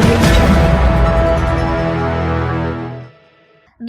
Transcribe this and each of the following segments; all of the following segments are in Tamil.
অডিও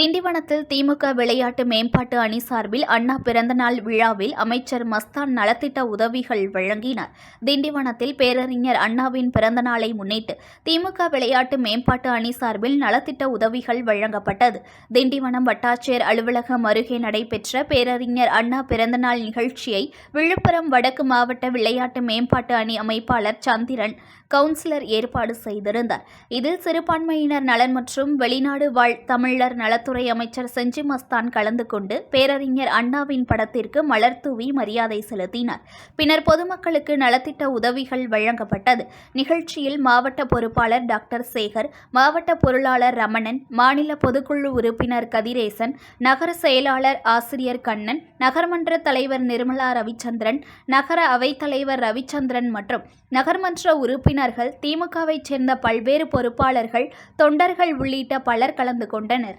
திண்டிவனத்தில் திமுக விளையாட்டு மேம்பாட்டு அணி சார்பில் அண்ணா பிறந்தநாள் விழாவில் அமைச்சர் மஸ்தான் நலத்திட்ட உதவிகள் வழங்கினார். திண்டிவனத்தில் பேரறிஞர் அண்ணாவின் பிறந்தநாளை முன்னிட்டு திமுக விளையாட்டு மேம்பாட்டு அணி சார்பில் நலத்திட்ட உதவிகள் வழங்கப்பட்டது. திண்டிவனம் வட்டாட்சியர் அலுவலகம் அருகே நடைபெற்ற பேரறிஞர் அண்ணா பிறந்தநாள் நிகழ்ச்சியை விழுப்புரம் வடக்கு மாவட்ட விளையாட்டு மேம்பாட்டு அணி அமைப்பாளர் சந்திரன் கவுன்சிலர் ஏற்பாடு செய்திருந்தார். இதில் சிறுபான்மையினர் நலன் மற்றும் வெளிநாடு வாழ் தமிழர் நலத்துறை அமைச்சர் செஞ்சி மஸ்தான் கலந்து கொண்டு பேரறிஞர் அண்ணாவின் படத்திற்கு மலர் தூவி மரியாதை செலுத்தினார். பின்னர் பொதுமக்களுக்கு நலத்திட்ட உதவிகள் வழங்கப்பட்டது. நிகழ்ச்சியில் மாவட்ட பொறுப்பாளர் டாக்டர் சேகர் மாவட்ட பொருளாளர் ரமணன் மாநில பொதுக்குழு உறுப்பினர் கதிரேசன் நகர செயலாளர் ஆசிரியர் கண்ணன் நகர்மன்ற தலைவர் நிர்மலா ரவிச்சந்திரன் நகர அவைத்தலைவர் ரவிச்சந்திரன் மற்றும் நகர்மன்ற உறுப்பினர்கள் திமுகவைச் சேர்ந்த பல்வேறு பொறுப்பாளர்கள் தொண்டர்கள் உள்ளிட்ட பலர் கலந்து கொண்டனர்.